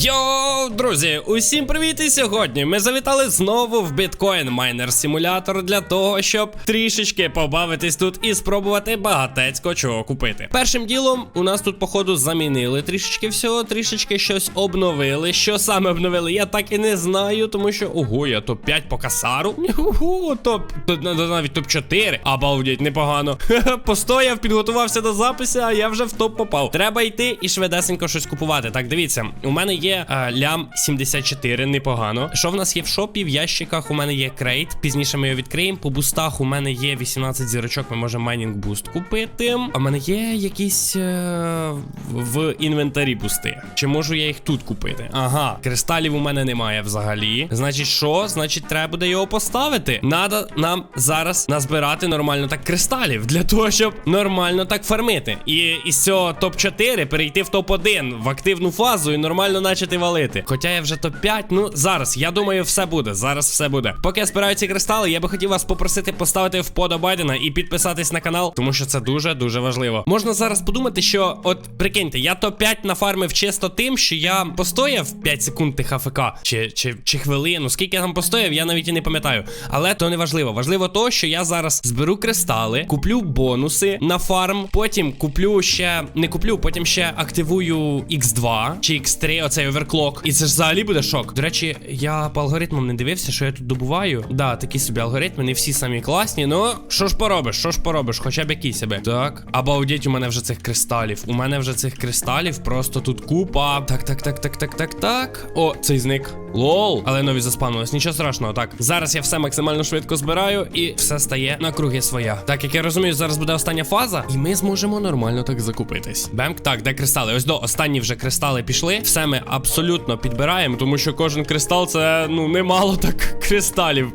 Йоу, друзі, усім привіт! І сьогодні ми завітали знову в Bitcoin Miner Simulator для того, щоб трішечки побавитись тут і спробувати багатецько чого купити. Першим ділом у нас тут, походу, замінили трішечки всього, трішечки щось обновили. Що саме обновили, я так і не знаю, тому що ого, я топ-5 по касару. Ого, топ, навіть топ-4. Обалдеть, непогано. Постояв, підготувався до запису, а я вже в топ попав. Треба йти і швидесенько щось купувати. Так, дивіться, у мене є е, лям 74, непогано. Що в нас є в шопі? В ящиках у мене є крейт. Пізніше ми його відкриємо. По бустах у мене є 18 зірочок. Ми можемо майнінг буст купити. А в мене є якісь е, в інвентарі бусти. Чи можу я їх тут купити? Ага, кристалів у мене немає взагалі. Значить, що? Значить, треба буде його поставити. Надо нам зараз назбирати нормально так кристалів для того, щоб нормально так фармити. І із цього топ-4 перейти в топ-1 в активну фазу і нормально начати валити. Хоча я вже топ-5, ну зараз, я думаю, все буде. Зараз все буде. Поки я збираю ці кристали, я би хотів вас попросити поставити вподобайдена і підписатись на канал, тому що це дуже дуже важливо. Можна зараз подумати, що от прикиньте, я топ-5 нафармив чисто тим, що я постояв 5 секунд тих АФК, чи, чи, чи хвилину. Скільки я там постояв, я навіть і не пам'ятаю. Але то не важливо. Важливо то, що я зараз зберу кристали, куплю бонуси на фарм, потім куплю ще не куплю, потім ще активую X2 чи X3, оцей оверклок. І це ж взагалі буде шок. До речі, я по алгоритмам не дивився, що я тут добуваю. Да, такі собі алгоритми, не всі самі класні. Ну, що ж поробиш, що ж поробиш, хоча б якісь себе. Так. Обалдеть, у мене вже цих кристалів. У мене вже цих кристалів просто тут купа. Так, так, так, так, так, так, так. О, цей зник. Лол. Але нові заспавнились. Нічого страшного. Так, зараз я все максимально швидко збираю і все стає на круги своя. Так, як я розумію, зараз буде остання фаза, і ми зможемо нормально так закупитись. Бемк, так, де кристали? Ось до останні вже кристали пішли. Все ми абсолютно підбираємо, тому що кожен кристал це ну немало так кристалів.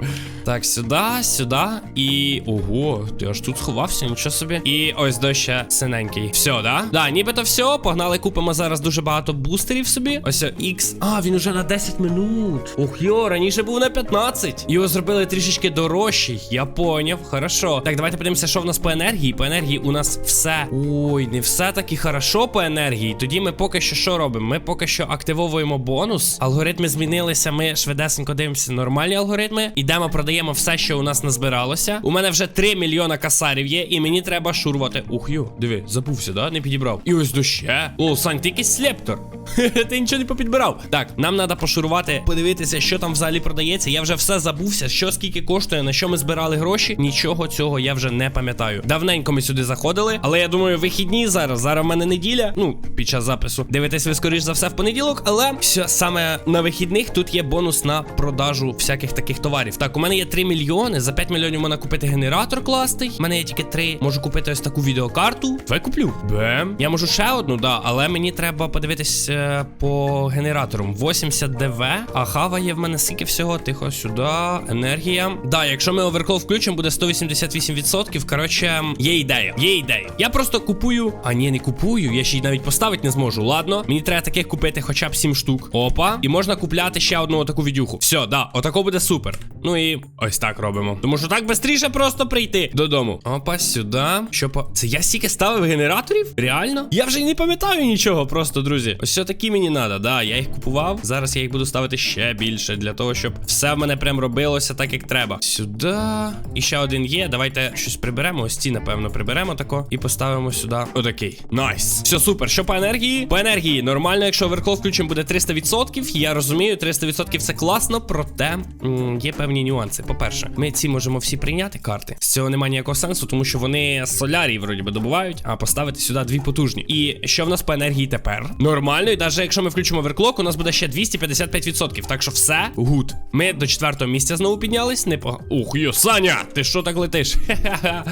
Так, сюди, сюди. І. Ого, ти аж тут сховався, нічого собі. І ось до ще синенький. Все, да? Да, нібито все. Погнали, купимо зараз дуже багато бустерів собі. Ось X. А, він уже на 10 минут. Ух, йо, раніше був на 15. Його зробили трішечки дорожчий. Я поняв. Хорошо. Так, давайте подивимося, що в нас по енергії. По енергії у нас все. Ой, не все таки хорошо по енергії. Тоді ми поки що що робимо? Ми поки що активовуємо бонус. Алгоритми змінилися. Ми швидесенько дивимося нормальні алгоритми. Ідемо, продаємо все, що у нас назбиралося. У мене вже 3 мільйона касарів є, і мені треба шурувати. Ух, йо, диви, забувся, да? Не підібрав. І ось до ще. О, Сань, ти якийсь слептор. ти нічого не попідбирав. Так, нам треба пошурувати, подивитися, що там взагалі продається. Я вже все забувся, що скільки коштує, на що ми збирали гроші. Нічого цього я вже не пам'ятаю. Давненько ми сюди заходили, але я думаю, вихідні зараз. Зараз в мене неділя. Ну, під час запису. Дивитесь ви скоріш за все в понеділок, але все саме на вихідних тут є бонус на продажу всяких таких товарів. Так, у мене є 3 мільйони. За 5 мільйонів можна купити генератор класний. У мене є тільки 3. Можу купити ось таку відеокарту. Давай куплю. Бем. Я можу ще одну, да, але мені треба подивитись е, по генераторам. 80 ДВ. А хава є в мене скільки всього. Тихо, сюди. Енергія. Да, якщо ми оверкол включимо, буде 188%. Коротше, є ідея. Є ідея. Я просто купую. А ні, не купую. Я ще й навіть поставити не зможу. Ладно, мені треба таких купити хоча б 7 штук. Опа. І можна купляти ще одну таку відюху. Все, да, отако буде супер. Ну і ось так робимо. Тому що так швидше просто прийти додому. Опа, сюди. Що по. Це я стільки ставив генераторів? Реально? Я вже й не пам'ятаю нічого, просто, друзі. Ось все такі мені треба. Да, я їх купував. Зараз я їх буду ставити ще більше для того, щоб все в мене прям робилося так, як треба. Сюди. І ще один є. Давайте щось приберемо. Ось ці, напевно, приберемо тако. І поставимо сюди. Отакий. Найс. Все супер. Що по енергії? По енергії нормально, якщо оверкло включимо, буде 300%. Я розумію, 300% це класно, проте м, є певні нюанси. По-перше, ми ці можемо всі прийняти карти. З цього немає ніякого сенсу, тому що вони солярій вроді би добувають, а поставити сюди дві потужні. І що в нас по енергії тепер? Нормально, і навіть якщо ми включимо оверклок, у нас буде ще 255%. Так що все гуд. Ми до четвертого місця знову піднялись. Непогано. Ух, йо, Саня! Ти що так летиш? Хе-хе-хе.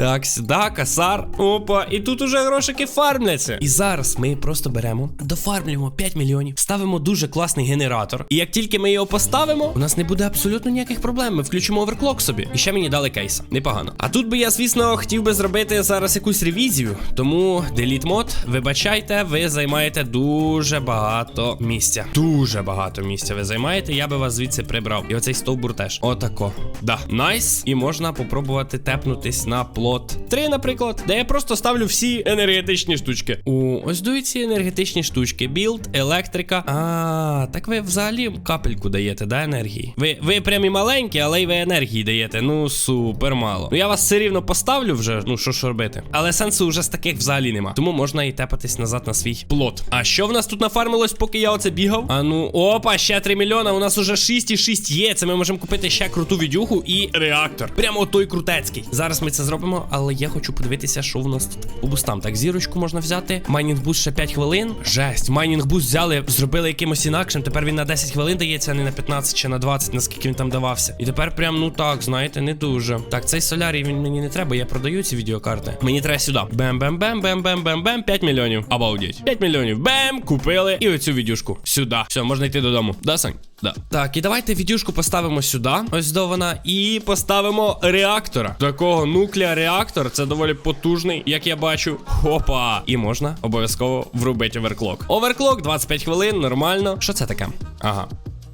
Так, сюди, касар. Опа, і тут уже грошики фармляться. І зараз ми просто беремо, дофармлюємо 5 мільйонів, ставимо дуже класний генератор. І як тільки ми його поставимо, у нас не буде абсолютно ніяких проблем. Ми включимо оверклок собі. І ще мені дали кейса. Непогано. А тут би я, звісно, хотів би зробити зараз якусь ревізію. Тому деліт мод, вибачайте, ви займаєте дуже багато місця. Дуже багато місця ви займаєте. Я би вас звідси прибрав. І оцей стовбур теж. Отако. Да. Найс. І можна попробувати тепнутись на плот плот 3, наприклад, де я просто ставлю всі енергетичні штучки. О, ось дують ці енергетичні штучки. Білд, електрика. А, так ви взагалі капельку даєте, да, енергії? Ви, ви прям і маленькі, але й ви енергії даєте. Ну, супер мало. Ну я вас все рівно поставлю вже, ну що ж робити. Але сенсу вже з таких взагалі нема. Тому можна і тепатись назад на свій плот. А що в нас тут нафармилось, поки я оце бігав? А ну, опа, ще 3 мільйона. У нас уже 6,6 є. Це ми можемо купити ще круту відюху і реактор. Прямо той крутецький. Зараз ми це зробимо, але я хочу подивитися, що в нас тут по бустам. Так, зірочку можна взяти. Майнінг буст ще 5 хвилин. Жесть, майнінг буст взяли, зробили якимось інакшим. Тепер він на 10 хвилин дається, а не на 15 чи на 20, наскільки він там давався. І тепер прям, ну так, знаєте, не дуже. Так, цей солярій він мені не треба, я продаю ці відеокарти. Мені треба сюди. Бем-бем-бем, бем-бем-бем-бем, 5 мільйонів. Обалдеть. 5 мільйонів. Бем, купили. І оцю відюшку. Сюди. Все, можна йти додому. Да, Сань? Да. Так, і давайте відюшку поставимо сюди. Ось до вона. І поставимо реактора. Такого нуклеа реактор. Це доволі потужний, як я бачу. Хопа. І можна обов'язково врубити оверклок. Оверклок 25 хвилин, нормально. Що це таке? Ага.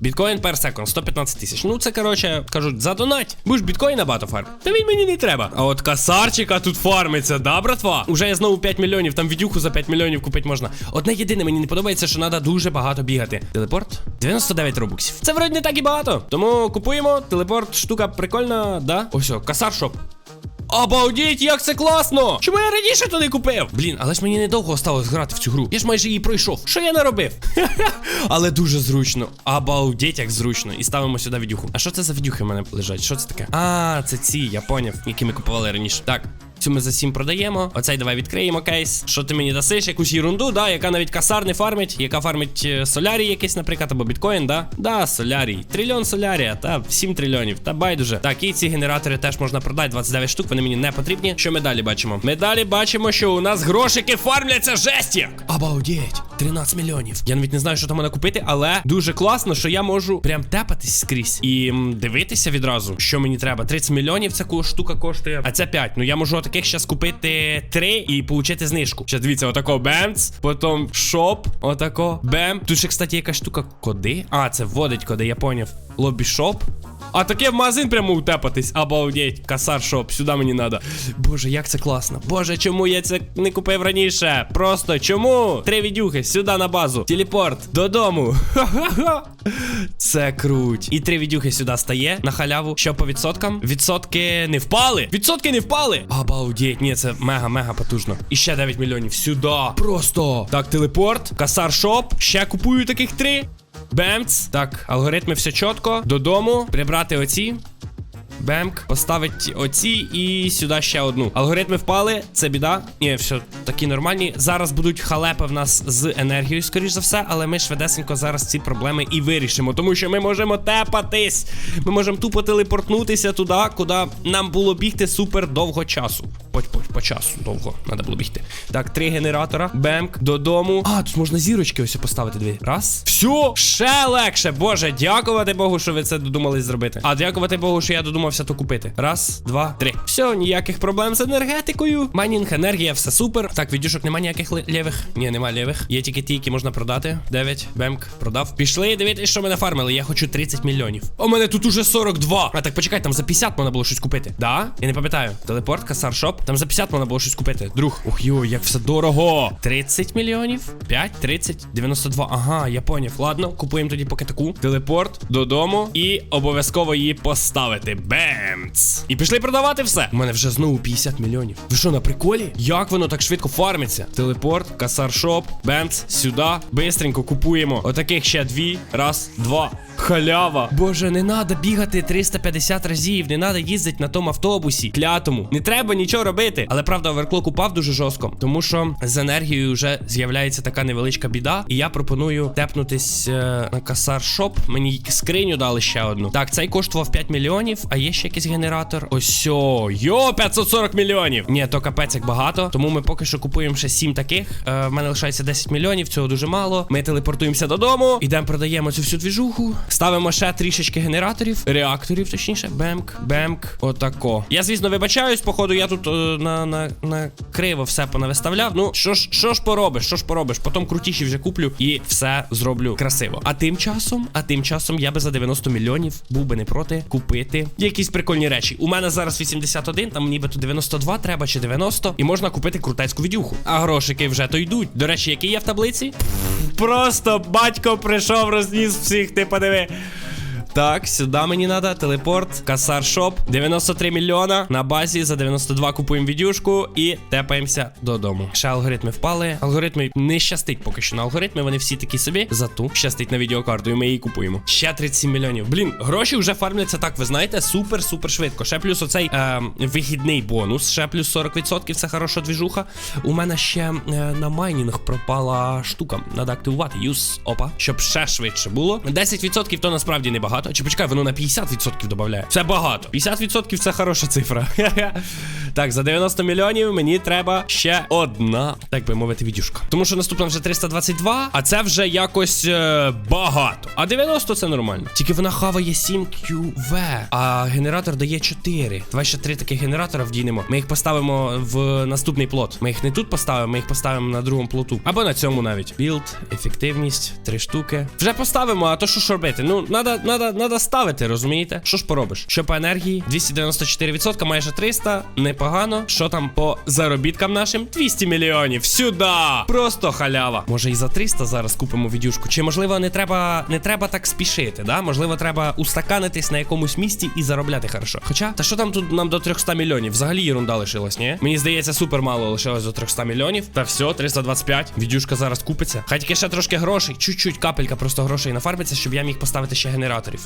Біткоін per секунд 115 тисяч. Ну це коротше кажуть, задонать. Будеш біткоїна багато фарм. Та він мені не треба. А от касарчика тут фармиться, да, братва? Уже я знову 5 мільйонів, там відюху за 5 мільйонів купити можна. Одне єдине мені не подобається, що треба дуже багато бігати. Телепорт 99 робоксів. Це вроді не так і багато. Тому купуємо. Телепорт, штука прикольна, да? Ось, касар шоп. Обалдіть, як це класно! Чому я раніше туди купив? Блін, але ж мені недовго осталось грати в цю гру. Я ж майже її пройшов. Що я наробив? але дуже зручно. Обалдіть, як зручно. І ставимо сюди відюху. А що це за відюхи в мене лежать? Що це таке? А, це ці, я поняв, які ми купували раніше. Так. Цю ми за 7 продаємо. Оцей давай відкриємо кейс. Що ти мені дасиш? Якусь ерунду, да, яка навіть касар не фармить, яка фармить е, солярій якийсь, наприклад, або біткоін, да? Да, солярій. Трильйон солярія, та 7 трильйонів. Та байдуже. Так, і ці генератори теж можна продати. 29 штук, вони мені не потрібні. Що ми далі бачимо? Ми далі бачимо, що у нас грошики фармляться жесть як. Обалдеть. 13 мільйонів. Я навіть не знаю, що там мене купити, але дуже класно, що я можу прям тепатись скрізь і дивитися відразу, що мені треба. 30 мільйонів ця штука коштує, а це 5. Ну я можу таких зараз купити три і получити знижку. Ще дивіться, отако бемц, потім шоп, отако, бем. Тут ще, кстати, якась штука коди. А, це вводить коди, я поняв. Лобі шоп. А таке в магазин прямо утепатись. Обалдеть, касар шоп, сюди мені надо. Боже, як це класно. Боже, чому я це не купив раніше? Просто чому? Три відюхи, сюди на базу. Телепорт додому. Ха-ха-ха. Це круть. І три відюхи сюди стає на халяву. Що по відсоткам? Відсотки не впали. Відсотки не впали. Обалдеть, ні, це мега-мега потужно. І ще 9 мільйонів. Сюди. Просто. Так, телепорт, касар шоп. Ще купую таких три. Бемц. Так, алгоритми все чітко. Додому. Прибрати оці. Бемк, поставить оці і сюди ще одну. Алгоритми впали, це біда. Ні, все, такі нормальні. Зараз будуть халепи в нас з енергією, скоріш за все, але ми швидесенько зараз ці проблеми і вирішимо. Тому що ми можемо тепатись. Ми можемо тупо телепортнутися туди, куди нам було бігти супер довго часу. По, по, по часу довго треба було бігти. Так, три генератора. Бемк, додому. А, тут можна зірочки ось поставити дві. Раз. Все, ще легше. Боже, дякувати Богу, що ви це додумались зробити. А дякувати Богу, що я додумався то купити. Раз, два, три. Все, ніяких проблем з енергетикою. Майнінг, енергія, все супер. Так, відюшок немає ніяких лівих. Ні, нема лівих. Є тільки ті, які можна продати. 9. Бемк, продав. Пішли, дивитись, що мене фармили. Я хочу 30 мільйонів. У мене тут уже 42. А так почекай, там за 50 можна було щось купити. Да? Я не пам'ятаю. Телепорт, касар шоп. Там за 50 можна було щось купити. Друг. Ох йой, як все дорого. 30 мільйонів. 5, 30, 92. Ага, я поняв. Ладно, купуємо тоді поки таку. Телепорт додому. І обов'язково її поставити. Бемц. І пішли продавати все. У мене вже знову 50 мільйонів. Ви що, на приколі? Як воно так швидко фармиться? Телепорт, касар шоп, бемц, сюди. Бистренько купуємо. Отаких ще дві. Раз, два. Халява. Боже, не треба бігати 350 разів, не треба їздити на тому автобусі. Клятому. Не треба нічого робити. Але правда, оверклок упав дуже жорстко, тому що з енергією вже з'являється така невеличка біда. І я пропоную тепнутись е, на касар шоп. Мені скриню дали ще одну. Так, цей коштував 5 мільйонів, а є ще якийсь генератор. Ось йо, 540 мільйонів. Ні, то капець як багато. Тому ми поки що купуємо ще 7 таких. Е, в мене лишається 10 мільйонів, цього дуже мало. Ми телепортуємося додому, ідемо, продаємо цю всю двіжуху. Ставимо ще трішечки генераторів, реакторів, точніше. Бемк, бемк, отако. Я, звісно, вибачаюсь, походу, я тут е, на, на, на криво все понавиставляв. Ну, що ж, що ж поробиш, що ж поробиш? Потім крутіші вже куплю і все зроблю красиво. А тим часом, а тим часом я би за 90 мільйонів був би не проти купити якісь прикольні речі. У мене зараз 81, там нібито 92 треба чи 90, і можна купити крутецьку відюху. А грошики вже то йдуть. До речі, який є в таблиці? Просто батько прийшов, розніс всіх, ти подиви. Так, сюди мені треба, телепорт, касар шоп, 93 мільйона. На базі за 92 купуємо відюшку і тепаємося додому. Ще алгоритми впали. Алгоритми не щастить поки що на алгоритми. Вони всі такі собі. Зато щастить на відеокарту, і ми її купуємо. Ще 37 мільйонів. Блін, гроші вже фармляться так, ви знаєте, супер-супер швидко. Ще плюс оцей е, вихідний бонус, ще плюс 40%. Це хороша двіжуха. У мене ще е, на майнінг пропала штука. Надо активувати. Юз опа, щоб ще швидше було. 10% то насправді не багато. Чи почекай, воно на 50% додає. Це багато. 50% це хороша цифра. так, за 90 мільйонів мені треба ще одна, так би мовити, відюшка. Тому що наступна вже 322, а це вже якось е, багато. А 90 це нормально. Тільки вона хаває 7 QV, а генератор дає 4. Давай ще три таких генератора вдінемо. Ми їх поставимо в наступний плот. Ми їх не тут поставимо, ми їх поставимо на другому плоту. Або на цьому навіть. Білд, ефективність, три штуки. Вже поставимо, а то що ж робити? Ну, надо, надо ставити, розумієте? Що ж поробиш? Що по енергії? 294%, майже 300. Непогано. Що там по заробіткам нашим? 200 мільйонів. Сюди! Просто халява. Може і за 300 зараз купимо відюшку. Чи можливо не треба не треба так спішити, да? Можливо, треба устаканитись на якомусь місці і заробляти хорошо. Хоча, та що там тут нам до 300 мільйонів? Взагалі ерунда лишилась, ні? Мені здається, супер мало лишилось до 300 мільйонів. Та все, 325. Відюшка зараз купиться. Хай тільки ще трошки грошей, чуть-чуть капелька просто грошей нафармиться, щоб я міг поставити ще генераторів.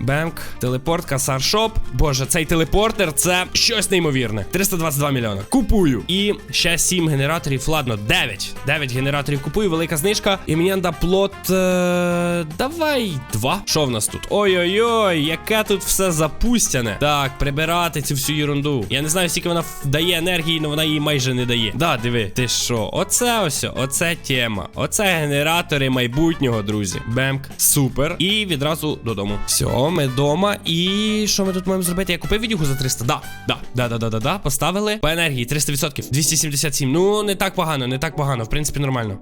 Бенк, телепорт, касар шоп. Боже, цей телепортер це щось неймовірне. 322 мільйона. Купую. І ще 7 генераторів. Ладно, 9. 9 генераторів купую, велика знижка. І мені треба плот. Е... Давай. Два. Що в нас тут? Ой-ой-ой, яке тут все запустяне. Так, прибирати цю всю ерунду. Я не знаю, скільки вона дає енергії, але вона її майже не дає. Да, диви, ти що? Оце ось, оце тема. Оце генератори майбутнього, друзі. Бемк, супер. І відразу додому. Все, ми вдома. І що ми тут маємо зробити? Я купив відюху за 300. Да, да, да, да, да, да, да. Поставили. По енергії 300%. 277. Ну, не так погано, не так погано. В принципі, нормально.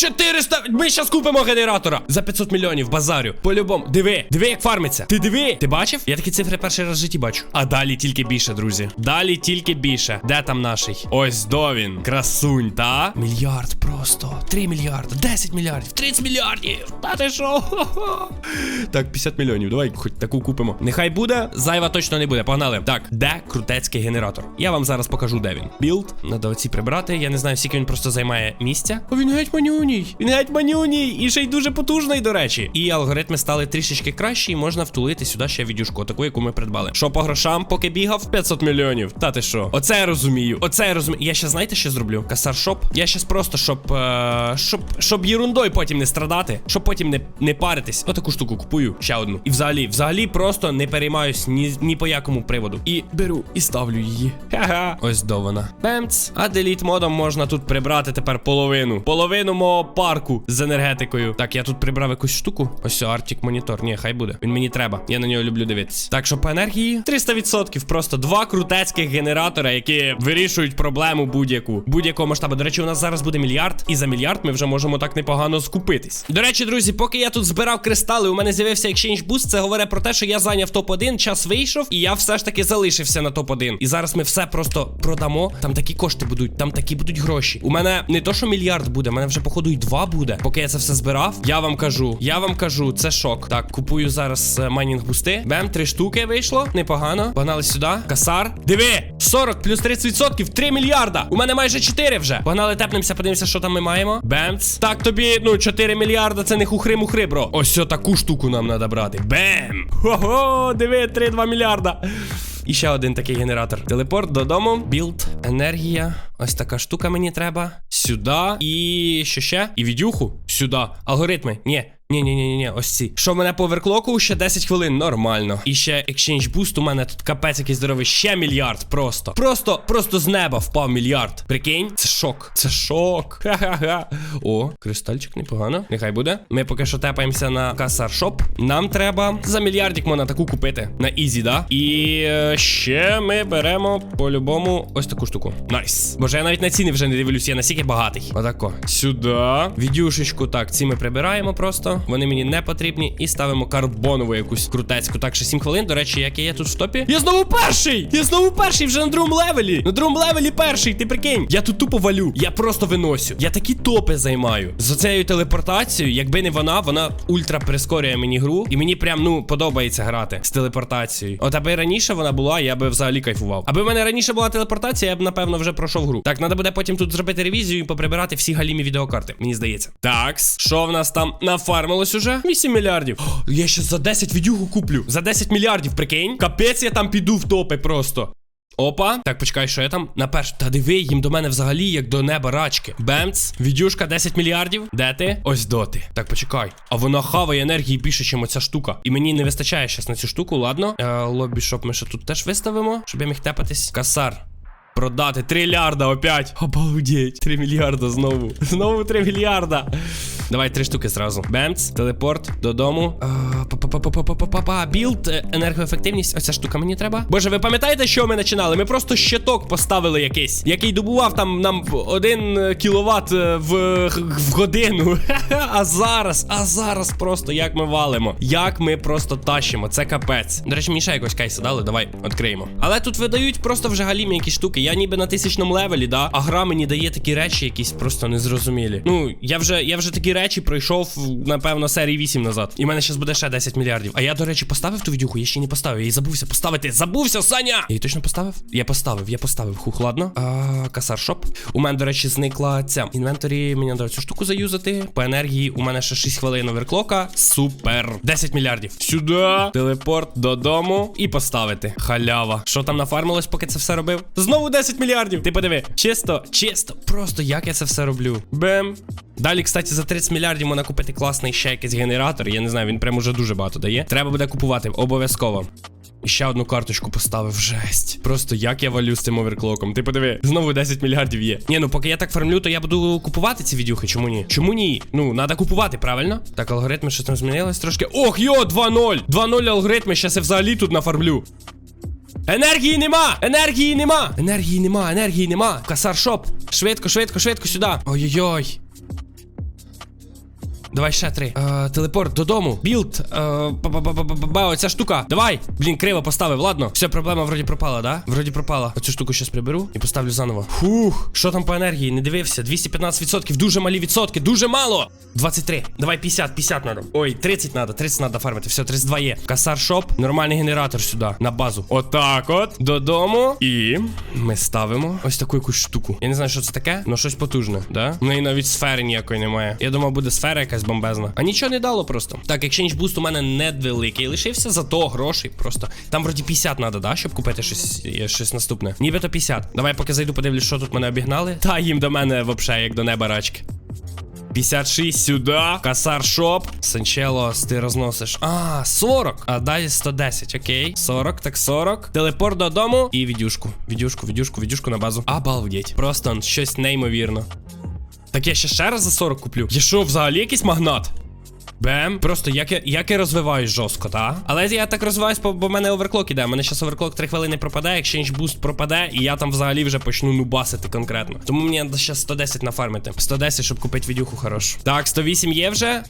400! Ми щас купимо генератора за 500 мільйонів базарю. По-любому. Диви, диви, як фармиться. Ти диви. Ти бачив? Я такі цифри перший раз в житті бачу. А далі тільки більше, друзі. Далі тільки більше. Де там наший? Ось до він. Красунь, та? Мільярд просто. 3 мільярди, 10 мільярдів, 30 мільярдів. Та ти що? Так, 50 мільйонів. Давай хоч таку купимо. Нехай буде. Зайва точно не буде. Погнали. Так, де крутецький генератор? Я вам зараз покажу, де він. Білд. Надо оці прибрати. Я не знаю, скільки він просто займає місця. О, він геть манюній. Він геть манюній. І ще й дуже потужний, до речі. І алгоритми стали трішечки кращі, і можна втулити сюди ще відюшку, таку, яку ми придбали. Що по грошам, поки бігав? 500 мільйонів. Та ти що? Оце я розумію. Оце я розумію. Я ще знаєте, що зроблю? Касар шоп. Я щас просто, щоб. Е, щоб, щоб єрундою потім не страдати, щоб потім не, не паритись. Отаку штуку купую. Ще одну. І взагалі, взагалі просто не переймаюсь ні, ні по якому приводу. І беру і ставлю її. Ха-ха. Ось до вона. Бемц. А деліт модом можна тут прибрати тепер половину. Половину парку з енергетикою. Так, я тут прибрав якусь штуку. Ось Артік монітор. Ні, хай буде. Він мені треба. Я на нього люблю дивитися. Так що по енергії 300%. Просто два крутецьких генератора, які вирішують проблему будь-яку. Будь-якого масштабу. До речі, у нас зараз буде мільярд, і за мільярд ми вже можемо так непогано скупитись. До речі, друзі, поки я тут збирав кристали, у мене з'явився Exchange Boost. Це говорить про те, що я зайняв топ-1, час вийшов, і я все ж таки залишився на топ-1. І зараз ми все просто продамо. Там такі кошти будуть, там такі будуть гроші. У мене не то, що мільярд буде, у мене вже, походу, і два буде. Поки я це все збирав, я вам кажу, я вам кажу, це шок. Так, купую зараз е, майнінг бусти. Бем, три штуки вийшло. Непогано. Погнали сюди. Касар. Диви! 40 плюс 30%, 3 мільярда. У мене майже 4 вже. Погнали, тепнемося, подивимося, що там ми маємо. Бемц. Так тобі, ну, 4 мільярда, це не хухри-мухри, бро. Ось таку штуку нам треба брати. Бем! Хо-хо, диви, 3-2 мільярда. І ще один такий генератор. Телепорт додому. Білд, енергія. Ось така штука мені треба. Сюди. І що ще? І відюху. Сюди. Алгоритми. Ні. Ні, ні, ні, ні, ось ці. Що в мене по оверклоку? Ще 10 хвилин. Нормально. І ще Exchange Boost у мене тут капець який здоровий. Ще мільярд. Просто. Просто, просто з неба впав мільярд. Прикинь? Це шок. Це шок. Ха-ха-ха. О, кристальчик непогано. Нехай буде. Ми поки що тепаємося на касар шоп. Нам треба за мільярдик можна таку купити. На ізі, да? І е, ще ми беремо по-любому ось таку штуку. Найс. Боже, я навіть на ціни вже не дивлюсь, я настільки багатий. Отако. Сюди. Відюшечку. Так, ці ми прибираємо просто. Вони мені не потрібні. І ставимо карбонову якусь крутецьку. Так, ще 7 хвилин. До речі, як я є тут в топі. Я знову перший! Я знову перший вже на другому левелі. На другому левелі перший, ти прикинь. Я тут тупо валю. Я просто виносю. Я такі топи займаю. З оцею телепортацією, якби не вона, вона ультра прискорює мені гру. І мені прям ну подобається грати з телепортацією. От аби раніше вона була, я би взагалі кайфував. Аби в мене раніше була телепортація, я б напевно вже пройшов гру. Так, треба буде потім тут зробити ревізію і поприбирати всі галімі відеокарти. Мені здається. Так, що в нас там нафармилось уже? 8 мільярдів. О, я ще за 10 відюгу куплю. За 10 мільярдів, прикинь. Капець, я там піду в топи просто. Опа, так почекай, що я там на перш. Та диви, їм до мене взагалі як до неба рачки. Бемц, відюшка 10 мільярдів. Де ти? Ось доти. Так, почекай. А вона хаває енергії більше, ніж оця штука. І мені не вистачає щас на цю штуку, ладно. Е, лобі шоп ми ще тут теж виставимо, щоб я міг тепатись. Касар. Продати 3 мільярда опять. Обалдеть. 3 мільярда знову. Знову 3 мільярда. Давай три штуки зразу. Бемц, телепорт додому. Па-па-па-па-па-па-па. Білд, е, енергоефективність. Оця штука мені треба. Боже, ви пам'ятаєте, що ми починали? Ми просто щиток поставили якийсь, який добував там нам 1 кіловат е, в, в годину. А зараз, а зараз просто як ми валимо. Як ми просто тащимо. Це капець. До речі, ще якось кейси дали. Давай відкриємо. Але тут видають просто вже галімі якісь штуки. Я ніби на тисячному левелі, да. А гра мені дає такі речі, якісь просто незрозумілі. Ну, я вже, я вже такі речі пройшов, напевно, серії 8 назад. І в мене зараз буде ще 10 мільярдів. А я, до речі, поставив ту відюху, я ще не поставив. Я її забувся поставити. Забувся, Саня! Я її точно поставив? Я поставив, я поставив. Хух, ладно. А, касар шоп. У мене, до речі, зникла ця. Інвенторі мені треба цю штуку заюзати. По енергії у мене ще 6 хвилин оверклока. Супер. 10 мільярдів. Сюди. Телепорт додому. І поставити. Халява. Що там нафармилось, поки це все робив? Знову 10 мільярдів. Ти подиви. Чисто, чисто. Просто як я це все роблю. Бем. Далі, кстати, за 30 мільярдів можна купити класний ще якийсь генератор. Я не знаю, він прям уже дуже багато дає. Треба буде купувати обов'язково. І ще одну карточку поставив жесть. Просто як я валю з цим оверклоком. Ти подиви, знову 10 мільярдів є. Ні, ну поки я так фармлю, то я буду купувати ці відюхи. Чому ні? Чому ні? Ну, треба купувати, правильно? Так, алгоритми що там змінились трошки. Ох, йо, 2-0! 2-0 алгоритми, щас я взагалі тут нафармлю. Енергії нема! Енергії нема! Енергії нема, енергії нема. Касар шоп. Швидко, швидко, швидко сюди. Ой-ой-ой. Давай ще три. Е, телепорт додому. Білд. Е, ба-ба-ба-ба-ба, Оця штука. Давай. Блін, криво поставив. Ладно. Все, проблема вроді пропала, да? Вроді пропала. Оцю штуку щас приберу і поставлю заново. Фух. Що там по енергії? Не дивився. 215%. Дуже малі відсотки. Дуже мало. 23. Давай 50, 50 надо. Ой, 30 надо. 30 надо фармити. Все, 32 є. Касар шоп. Нормальний генератор сюди. На базу. Отак от. Додому. І ми ставимо ось таку якусь штуку. Я не знаю, що це таке, але щось потужне, да? В неї навіть сфери ніякої немає. Я думав, буде сфера якась бомбезна. А нічого не дало просто. Так, exchange boost у мене невеликий лишився, зато грошей просто. Там вроді 50 надо, да, щоб купити щось, е, щось наступне. Нібито 50. Давай поки зайду, подивлюсь, що тут мене обігнали. Та їм до мене вообще як до неба рачки. 56 сюди. Касар шоп. Санчело, ти розносиш. А, 40. А далі 110. Окей. 40, так 40. Телепорт додому. І відюшку. Відюшку, відюшку, відюшку на базу. Обалдеть. Просто щось неймовірно. Так я ще ще раз за 40 куплю. Я що, взагалі якийсь магнат? Бем. Просто як я, як я розвиваюсь жорстко, та? Але я так розвиваюсь, бо в мене оверклок іде. У мене зараз оверклок 3 хвилини пропаде, exchange буст пропаде, і я там взагалі вже почну нубасити конкретно. Тому мені треба ще 110 нафармити. 110, щоб купити відюху хорошу. Так, 108 є вже.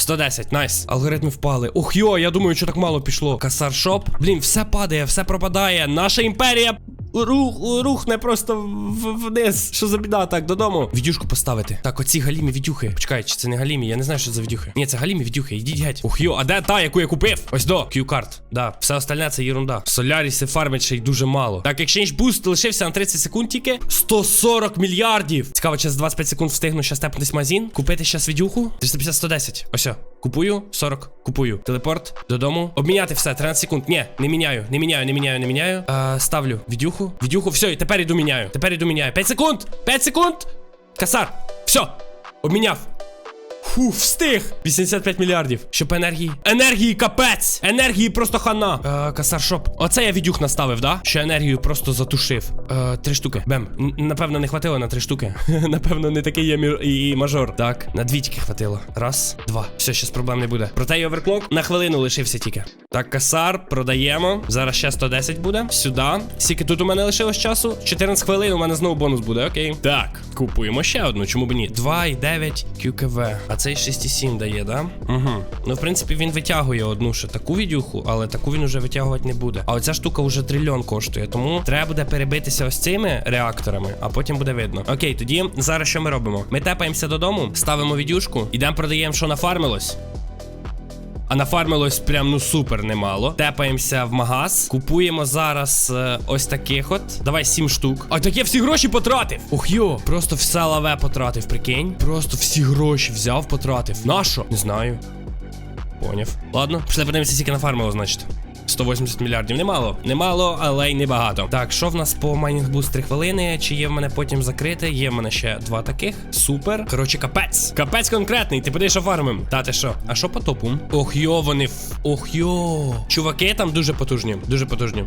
110, найс. Алгоритми впали. Ох йо, я думаю, що так мало пішло. Касар шоп. Блін, все падає, все пропадає. Наша імперія. Рух, рухне просто вниз. Що за біда? Так, додому. Відюшку поставити. Так, оці галімі відюхи. Почекай, чи це не галімі? Я не знаю, що це відюхи. Ні, це галімі відюхи. Ідіть геть. Ух йо, а де та, яку я купив? Ось до. Q-карт. Да, все остальне це єрунда. Соляріси фармить ще й дуже мало. Так, exchange boost лишився на 30 секунд тільки. 140 мільярдів. Цікаво, за 25 секунд встигну ще степнутись магазин. Купити ще відюху. 350 110. Ось. О. Купую 40. Купую. Телепорт додому. Обміняти все. 13 секунд. Ні, не міняю, не міняю, не міняю, не міняю. Е, ставлю відюху. Відюху. Все, і тепер іду міняю. Тепер іду міняю. 5 секунд! 5 секунд! Касар! Все! Обміняв. Фу, встиг! 85 мільярдів. Що по енергії? Енергії капець! Енергії просто хана. Е, касар шоп. Оце я відюх наставив, да? Що енергію просто затушив. Е, три штуки. Бем. Напевно, не хватило на три штуки. Напевно, не такий є мір- і мажор. Так, на дві тільки хватило. Раз, два. Все, щас проблем не буде. Проте й оверклок на хвилину лишився тільки. Так, касар, продаємо. Зараз ще 110 буде. Сюди. Скільки тут у мене лишилось часу? 14 хвилин, у мене знову бонус буде, окей. Так, Купуємо ще одну, чому б ні? 2,9 QKV. А цей 6,7 дає, да? Угу. Ну, в принципі, він витягує одну ще таку відюху, але таку він уже витягувати не буде. А оця штука вже трильйон коштує, тому треба буде перебитися ось цими реакторами, а потім буде видно. Окей, тоді зараз що ми робимо? Ми тепаємося додому, ставимо відюшку, ідемо продаємо, що нафармилось. А нафармилось прям ну супер немало. Тепаємося в магаз. Купуємо зараз е, ось таких от. Давай сім штук. А так я всі гроші потратив. Ох йо, просто все лаве потратив, прикинь. Просто всі гроші взяв, потратив. Нащо? Не знаю. Поняв. Ладно, пішли подивимося, скільки нафармило, значить. 180 мільярдів. Немало. Немало, але й небагато. Так, що в нас по майнінг буст 3 хвилини? Чи є в мене потім закрите? Є в мене ще два таких. Супер. Коротше, капець. Капець конкретний. Ти подивиш, фармим. Та ти що? А що по топу? Ох йо, вони. Ох йо. Чуваки там дуже потужні. Дуже потужні.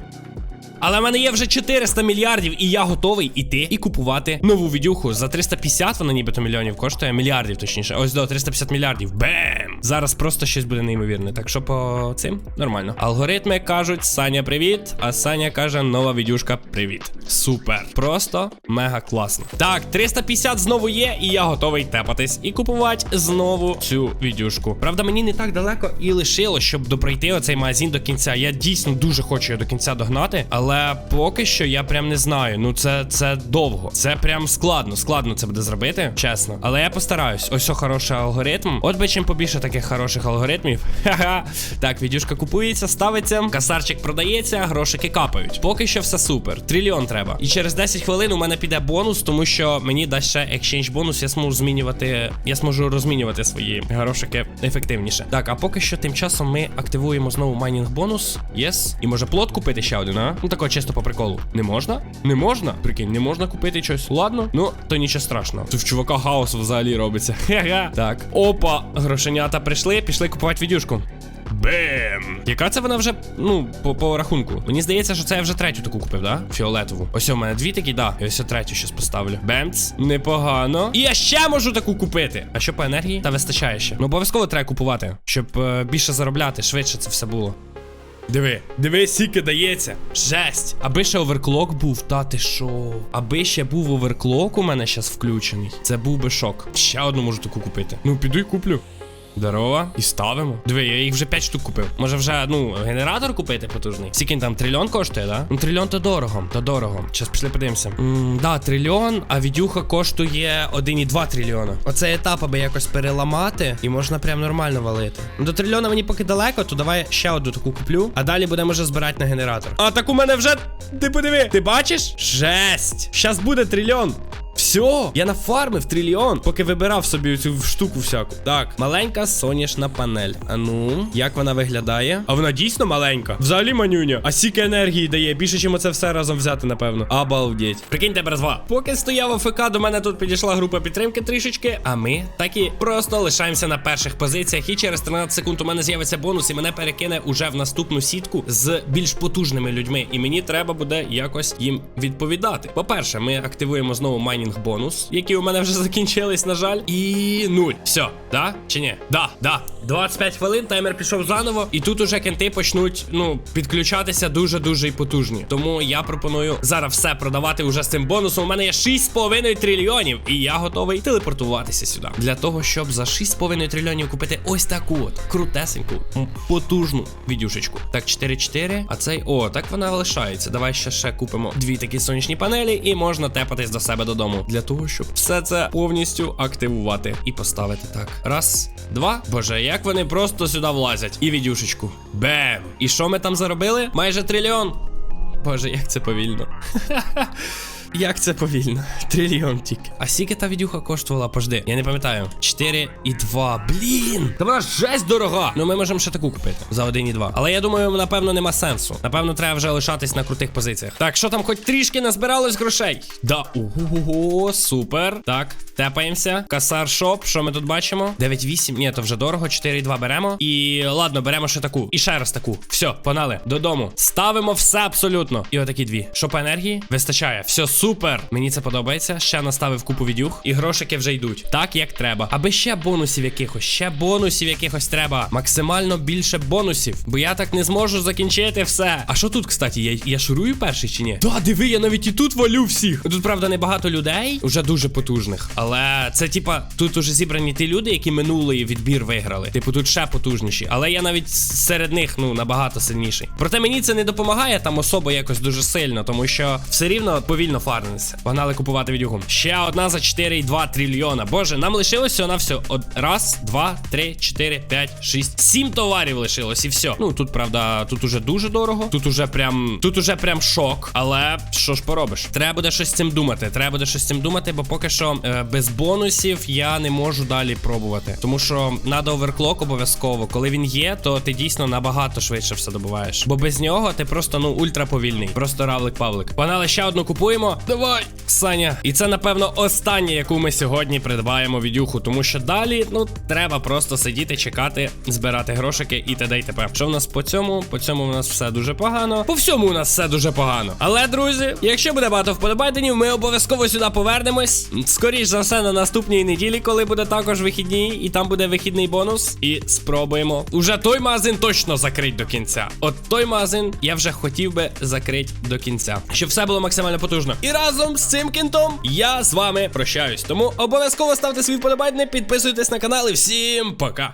Але в мене є вже 400 мільярдів, і я готовий іти і купувати нову відюху. За 350 вона нібито мільйонів коштує, мільярдів точніше. Ось до 350 мільярдів. Бем! Зараз просто щось буде неймовірне. Так що по цим нормально. Алгоритми кажуть: Саня, привіт. А Саня каже, нова відюшка, привіт. Супер. Просто мега класно. Так, 350 знову є, і я готовий тепатись і купувати знову цю відюшку. Правда, мені не так далеко і лишило, щоб допройти оцей магазин до кінця. Я дійсно дуже хочу його до кінця догнати, але поки що я прям не знаю. Ну це, це довго. Це прям складно. Складно це буде зробити, чесно. Але я постараюсь. Ось о, хороший алгоритм. От би чим побільше таких хороших алгоритмів. Ха-ха. Так, відюшка купується, ставиться, касарчик продається, грошики капають. Поки що все супер. Трильйон треба. І через 10 хвилин у мене піде бонус, тому що мені дасть ще екшенж бонус. Я зможу змінювати. Я зможу розмінювати свої грошики ефективніше. Так, а поки що тим часом ми активуємо знову майнінг бонус. Єс. І може плот купити ще один, а? Ну такого чисто по приколу. Не можна? Не можна? Прикинь, не можна купити щось. Ладно, ну то нічого страшного. Тут в чувака хаос взагалі робиться. Хе-ха. Так. Опа, грошенята прийшли, пішли купувати відюшку. Бем! Яка це вона вже, ну, по, по рахунку? Мені здається, що це я вже третю таку купив, да? Фіолетову. Ось у мене дві такі, да. І ось я третю щас поставлю. Бемц. Непогано. І я ще можу таку купити. А що по енергії? Та вистачає ще. Ну, обов'язково треба купувати, щоб е, більше заробляти, швидше це все було. Диви, диви, скільки дається. Жесть. Аби ще оверклок був, та ти шо? Аби ще був оверклок у мене зараз включений. Це був би шок. Ще одну можу таку купити. Ну, піду і куплю. Здорово. І ставимо. Диви, я їх вже 5 штук купив. Може вже, ну, генератор купити потужний. Скільки там трильйон коштує, да? Ну, трильйон то дорого. То дорого. Щас пішли подивимося. М, да, трильйон, а відюха коштує 1,2 трильйона. Оцей етап аби якось переламати, і можна прям нормально валити. Ну, До трильйона мені поки далеко, то давай ще одну таку куплю. А далі будемо вже збирати на генератор. А так у мене вже. Ти подиви. Ти бачиш? Жесть. Щас буде трильйон. Все, я нафармив трильйон, поки вибирав собі цю штуку всяку. Так, маленька сонячна панель. А ну, як вона виглядає? А вона дійсно маленька. Взагалі манюня. А сіки енергії дає більше, ніж це все разом взяти, напевно. Обалдеть. Прикиньте, бразва. Поки стояв АФК, до мене тут підійшла група підтримки трішечки. А ми так і просто лишаємося на перших позиціях. І через 13 секунд у мене з'явиться бонус, і мене перекине уже в наступну сітку з більш потужними людьми. І мені треба буде якось їм відповідати. По-перше, ми активуємо знову майнінг бонус, які у мене вже закінчились, на жаль. І нуль. Все, да? Чи ні? Да, да. 25 хвилин, таймер пішов заново, і тут уже кенти почнуть ну підключатися дуже дуже і потужні. Тому я пропоную зараз все продавати уже з цим бонусом. У мене є 6,5 трильйонів, і я готовий телепортуватися сюди для того, щоб за 6,5 трильйонів купити ось таку от крутесеньку, потужну відюшечку. Так, 4-4. А цей о, так вона лишається. Давай ще ще купимо дві такі сонячні панелі, і можна тепатись до себе додому для того, щоб все це повністю активувати і поставити. Так, раз, два. Боже, як вони просто сюди влазять. І відюшечку. Бем! І що ми там заробили? Майже трильйон. Боже, як це повільно. Як це повільно? Трильйон тільки. А скільки та відюха коштувала? Пожди, я не пам'ятаю. 4,2. Блін! Та вона жесть дорога! Ну ми можемо ще таку купити за 1,2. Але я думаю, напевно, нема сенсу. Напевно, треба вже лишатись на крутих позиціях. Так, що там, хоч трішки назбиралось грошей? Да, ого, супер. Так, тепаємося. Касар шоп. Що ми тут бачимо? 9,8. Ні, то вже дорого. 4,2 беремо. І ладно, беремо ще таку. І ще раз таку. Все, погнали. Додому. Ставимо все абсолютно. І отакі дві. Що по енергії? Вистачає. Все, Супер! Мені це подобається. Ще наставив купу відюх, і грошики вже йдуть. Так як треба. Аби ще бонусів якихось, ще бонусів якихось треба. Максимально більше бонусів. Бо я так не зможу закінчити все. А що тут, кстати, я, я шурую перший чи ні? Да, диви, я навіть і тут валю всіх. Тут, правда, небагато людей, уже дуже потужних. Але це типа, тут уже зібрані ті люди, які минулий відбір виграли. Типу, тут ще потужніші. Але я навіть серед них, ну, набагато сильніший. Проте мені це не допомагає там особо якось дуже сильно, тому що все рівно повільно фармиться. Погнали купувати відюгу. Ще одна за 4,2 трильйона. Боже, нам лишилось всього на все. Од... Раз, два, три, чотири, п'ять, шість, сім товарів лишилось, і все. Ну тут, правда, тут уже дуже дорого. Тут уже прям. Тут уже прям шок. Але що ж поробиш? Треба буде щось з цим думати. Треба буде щось з цим думати, бо поки що е, без бонусів я не можу далі пробувати. Тому що надо оверклок обов'язково. Коли він є, то ти дійсно набагато швидше все добуваєш. Бо без нього ти просто ну ультраповільний. Просто равлик-павлик. Погнали ще одну купуємо. Давай, Саня. І це, напевно, остання, яку ми сьогодні придбаємо відюху. Тому що далі, ну, треба просто сидіти, чекати, збирати грошики і т.д. і т.п. Що в нас по цьому? По цьому у нас все дуже погано. По всьому у нас все дуже погано. Але, друзі, якщо буде багато вподобайденів, ми обов'язково сюди повернемось. Скоріш за все, на наступній неділі, коли буде також вихідні, і там буде вихідний бонус. І спробуємо. Уже той магазин точно закрить до кінця. От той магазин я вже хотів би закрити до кінця. Щоб все було максимально потужно. І разом з цим кінтом я з вами прощаюсь. Тому обов'язково ставте свій вподобайдень, підписуйтесь на канал і всім пока.